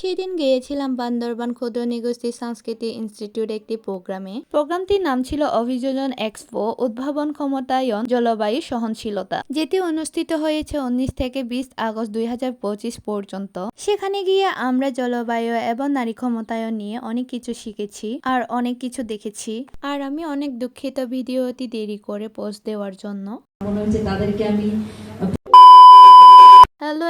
সেদিন গিয়েছিলাম বান্দরবান ক্ষুদ্র নিগোষ্ঠী সংস্কৃতি ইনস্টিটিউট একটি প্রোগ্রামে। প্রোগ্রামটির নাম ছিল অভিযোজন এক্সপো, উদ্ভাবন ক্ষমতায়ন, জলবায়ু সহনশীলতা, যেটি অনুষ্ঠিত হয়েছে উনিশ থেকে বিশ আগস্ট দুই হাজার পঁচিশ পর্যন্ত। সেখানে গিয়ে আমরা জলবায়ু এবং নারী ক্ষমতায়ন নিয়ে অনেক কিছু শিখেছি আর অনেক কিছু দেখেছি। আর আমি অনেক দুঃখিত ভিডিওটি দেরি করে পোস্ট দেওয়ার জন্য। মনে হচ্ছে তাদেরকে আমি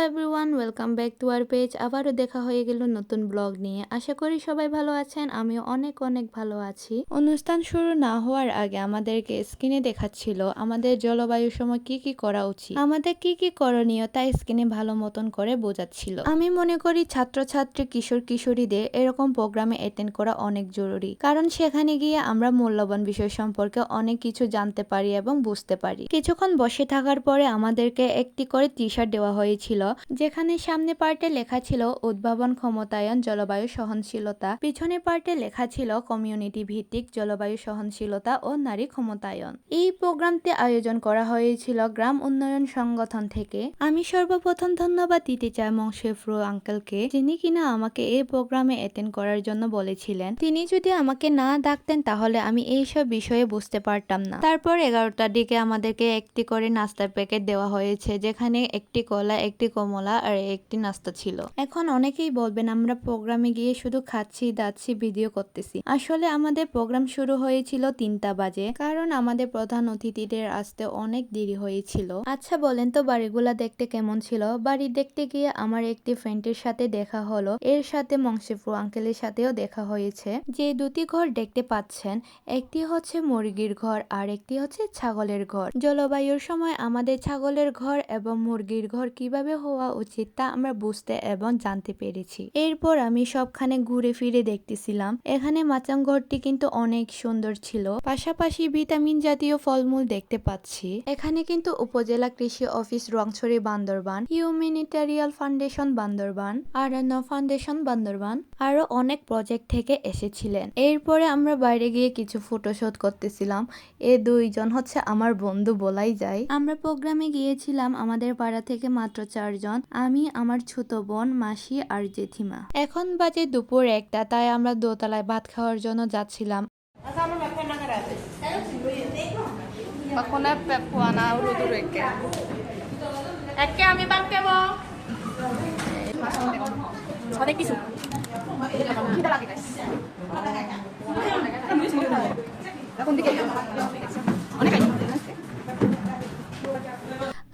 everyone welcome back to our page আবারও দেখা হয়ে গেল নতুন ব্লগ নিয়ে। আশা করি সবাই ভালো আছেন, আমিও অনেক অনেক ভালো আছি। অনুষ্ঠান শুরু না হওয়ার আগে আমাদেরকে স্ক্রিনে দেখাচ্ছিল, আমাদের জলবায়ুর সময় কি কি করা উচিত? আমাদের কি কি করণীয় তা স্ক্রিনে ভালো মতন করে বোঝাচ্ছিল। আমি মনে করি ছাত্রছাত্রী, কিশোর কিশোরীদের এরকম প্রোগ্রামে অ্যাটেন্ড করা অনেক জরুরি। কারণ সেখানে গিয়ে আমরা মূল্যবান বিষয় সম্পর্কে অনেক কিছু জানতে পারি এবং বুঝতে পারি। কিছুক্ষণ বসে থাকার পরে আমাদেরকে একটি করে টি শার্ট দেওয়া হয়েছিল। যেখানে সামনে পার্টে লেখা ছিল উদ্ভাবন ক্ষমতায়ন জলবায়ু সহনশীলতা, পিছনে পার্টে লেখা ছিল কমিউনিটি ভিত্তিক জলবায়ু সহনশীলতা ও নারী ক্ষমতায়ন। এই প্রোগ্রামটি আয়োজন করা হয়েছিল গ্রাম উন্নয়ন সংগঠন থেকে। আমি সর্বপ্রথম ধন্যবাদ দিতে চাই মংশেফরু আঙ্কেলকে, যিনি কিনা আমাকে এই প্রোগ্রামে অ্যাটেন্ড করার জন্য বলেছিলেন। তিনি যদি আমাকে না ডাকতেন, তাহলে আমি এইসব বিষয়ে বুঝতে পারতাম না। তারপর এগারোটার দিকে আমাদেরকে একটি করে নাস্তার প্যাকেট দেওয়া হয়েছে, যেখানে একটি কলা, একটি কমলা আর একটি নাস্তা ছিল। এখন অনেকেই বলবেন, আমরা প্রোগ্রামে গিয়ে শুধু খাচ্ছি, দাচ্ছি, ভিডিও করতেছি। আসলে আমাদের প্রোগ্রাম শুরু হয়েছিল তিনটা বাজে, কারণ আমাদের প্রধান অতিথিদের আসতে অনেক দেরি হয়েছিল। আচ্ছা বলেন তো বাড়িগুলা দেখতে কেমন ছিল? বাড়ি দেখতে গিয়ে আমার একটি ফ্রেন্ডের সাথে দেখা হলো। এর সাথে মংসিফু আঙ্কেলের সাথেও দেখা হয়েছে। যে দুটি ঘর দেখতে পাচ্ছেন, একটি হচ্ছে মুরগির ঘর আর একটি হচ্ছে ছাগলের ঘর। জলবায়ুর সময় আমাদের ছাগলের ঘর এবং মুরগির ঘর কীভাবে হওয়া উচিত তা আমরা বুঝতে এবং জানতে পেরেছি। এরপর আমি সবখানে ঘুরে ফিরে দেখতেছিলাম। এখানে মাচাং ঘরটি কিন্তু অনেক সুন্দর ছিল। পাশাপাশি ভিটামিন জাতীয় ফলমূল দেখতে পাচ্ছি। এখানে কিন্তু উপজেলা কৃষি office Rangchhari Bandarban, humanitarian foundation Bandarban Aranya foundation Bandarban আরও অনেক প্রজেক্ট থেকে এসেছিলেন। এরপরে আমরা বাইরে গিয়ে কিছু ফটোশুট করতেছিলাম। এ দুইজন হচ্ছে আমার বন্ধু বলাই যায়। আমরা প্রোগ্রামে গিয়েছিলাম। আমাদের পাড়া থেকে মাত্র চারজন আমি আমার ছোট বোন মাসি আর জেঠিমা। এখন বাজে দুপুর একটা তাই আমরা দোতলায় ভাত খাওয়ার জন্য যাচ্ছিলাম। আমি অনেক কিছু। কোন দিকে।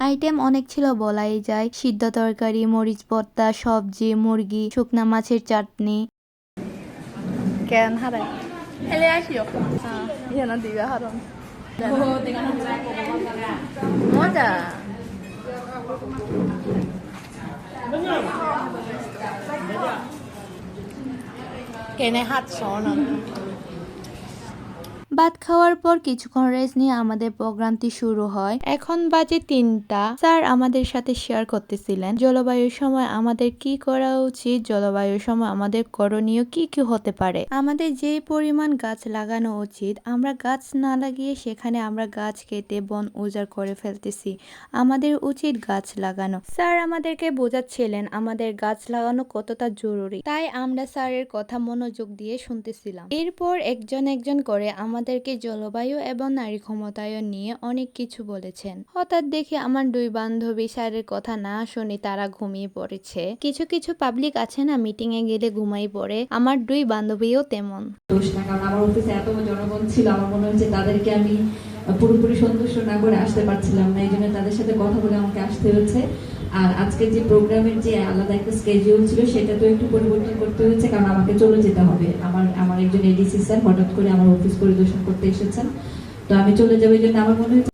আইটেম অনেক ছিল বলাই যায়। সিদ্ধ তরকারি মরিচ ভর্তা সবজি মুরগি শুকনা মাছের চাটনি। কেন হারাই? হেলে আসিও। হ্যাঁ না দিবা হারন মজা। কেনে হাত সন ভাত খাওয়ার পর কিছুক্ষণ রেস্ট নিয়ে আমাদের প্রোগ্রামটি শুরু হয়। এখন বাজে তিনটা। স্যার আমাদের সাথে শেয়ার করতেছিলেন, জলবায়ুর সময় আমাদের কি করা উচিত, জলবায়ুর সময় আমাদের করণীয় কি কি হতে পারে? আমাদের যে পরিমাণ গাছ লাগানো উচিত, আমরা গাছ না লাগিয়ে সেখানে আমরা গাছ কেটে বন উজাড় করে ফেলতেছি। আমাদের উচিত গাছ লাগানো। স্যার আমাদেরকে বোঝাচ্ছিলেন, আমাদের গাছ লাগানো কতটা জরুরি। তাই আমরা স্যারের কথা মনোযোগ দিয়ে শুনতেছিলাম। এরপর একজন একজন করে আমাদেরকে জলবায়ু এবং নারী ক্ষমতায়ন নিয়ে অনেক কিছু বলেছেন। হঠাৎ দেখে আমার দুই বান্ধবী স্যারের কথা না শুনে তারা ঘুমিয়ে পড়েছে। কিছু কিছু পাবলিক আছে না মিটিং এ গেলে ঘুমাই পড়ে। আমার দুই বান্ধবীও তেমন। আমার অফিসে এত জনগণ ছিল, আমার মনে হচ্ছে তাদেরকে আমি পুরোপুরি সন্তুষ্ট না করে আসতে পারছিলাম না এই জন্য তাদের সাথে কথা বলে আমাকে আসতে হয়েছে আর আজকের যে প্রোগ্রামের যে আলাদা একটা স্কেডিউল ছিল, সেটা তো একটু পরিবর্তন করতে হয়েছে, কারণ আমাকে চলে যেতে হবে। আমার আমার একজন এডিসি স্যার হঠাৎ করে আমার অফিস পরিদর্শন করতে এসেছেন। তো আমি চলে যাব, এই জন্য আমার মনে হচ্ছে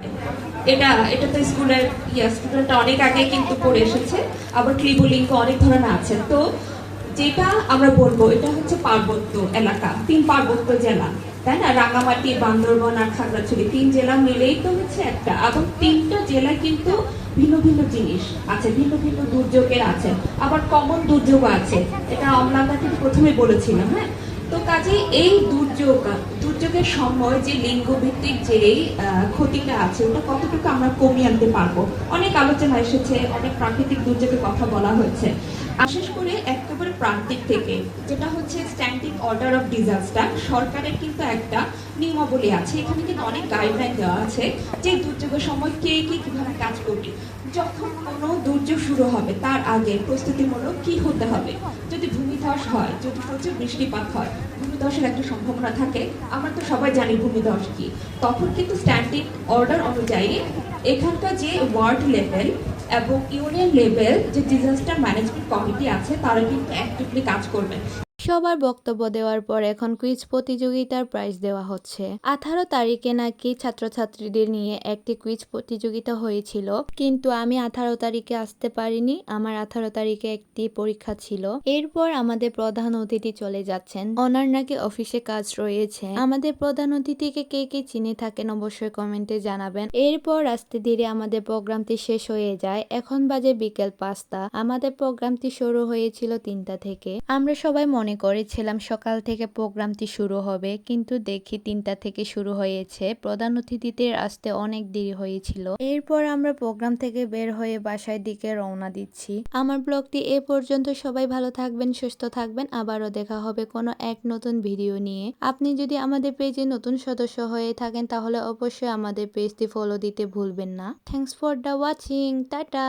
এটা এটা তো স্কুলের, ইয়া স্টুডেন্টটা অনেক আগে কিন্তু পড়ে এসেছে, আবার ক্লিবলিঙ্গ অনেক ধরনের আছে। তো যেটা আমরা বলব, এটা হচ্ছে পার্বত্য এলাকা, তিন পার্বত্য জেলা। তাই না? রাঙামাটি, বান্দরবন আর খাগড়াছড়ি তিন জেলা মিলেই তো হচ্ছে একটা। এবং তিনটা জেলা কিন্তু ভিন্ন ভিন্ন জিনিস আছে, ভিন্ন ভিন্ন দুর্যোগের আছে, আবার কমন দুর্যোগ আছে। এটা অমলাঙ্গা থেকে প্রথমে বলেছিলাম হ্যাঁ? তো কাজে এই দুর্যোগ, দুর্যোগের সময় যে লিঙ্গ ভিত্তিক যে ক্ষতিটা আছে, ওটা কতটুকু আমরা কমিয়ে আনতে পারব? অনেক আলোচনা এসেছে, অনেক প্রাকৃতিক দুর্যোগের কথা বলা হয়েছে। একেবারে প্রান্তিক থেকে, যেটা হচ্ছে স্ট্যান্ডিং অর্ডার অফ ডিজাস্টার সরকারের কিন্তু একটা নিয়মাবলী আছে, এখানে কিন্তু অনেক গাইডলাইন দেওয়া আছে যে দুর্যোগের সময় কে কে কীভাবে কাজ করবে। যখন কোনো দুর্যোগ শুরু হবে, তার আগে প্রস্তুতিমূলক কি হতে হবে? যদি ভূমিধস হয়, যদি প্রচুর বৃষ্টিপাত হয়, ভূমিধসের একটা সম্ভাবনা থাকে, আমরা তো সবাই জানি ভূমিধস কি। তখন কিন্তু স্ট্যান্ডিং অর্ডার অনুযায়ী এখানকার যে ওয়ার্ড লেভেল এবং ইউনিয়ন লেভেল যে ডিজাস্টার ম্যানেজমেন্ট কমিটি আছে তারা কিন্তু অ্যাক্টিভলি কাজ করবে। সবার বক্তব্য দেওয়ার পর এখন কুইজ প্রতিযোগিতার প্রাইজ দেওয়া হচ্ছে। আঠারো তারিখে নাকি ছাত্রছাত্রীদের নিয়ে একটি কুইজ প্রতিযোগিতা হয়েছিল, কিন্তু আমি আঠারো তারিখে আসতে পারিনি, আমার আঠারো তারিখে একটি পরীক্ষা ছিল। এরপর আমাদের প্রধান অতিথি চলে যাচ্ছেন। ওনার নাকি অফিসে কাজ রয়েছে। আমাদের প্রধান অতিথিকে কে কে চিনে থাকেন অবশ্যই কমেন্টে জানাবেন। এরপর আস্তে ধীরে আমাদের প্রোগ্রামটি শেষ হয়ে যায়। এখন বাজে বিকেল পাঁচটা। আমাদের প্রোগ্রামটি শুরু হয়েছিল তিনটা থেকে। আমরা সবাই মনে করেছিলাম, সকাল থেকে প্রোগ্রামটি শুরু হবে। কিন্তু দেখি তিনটা থেকে শুরু হয়েছে। প্রধান অতিথিদের আসতে অনেক দেরি হয়েছিল। এরপর আমরা প্রোগ্রাম থেকে বের হয়ে বাসায় দিকে রওনা দিচ্ছি। আমার ব্লগটি এ পর্যন্ত। সবাই ভালো থাকবেন, সুস্থ থাকবেন। আবারও দেখা হবে কোনো এক নতুন ভিডিও নিয়ে। আপনি যদি আমাদের পেজে নতুন সদস্য হয়ে থাকেন, তাহলে অবশ্যই আমাদের পেজটি ফলো দিতে ভুলবেন না। Thanks for the watching tata.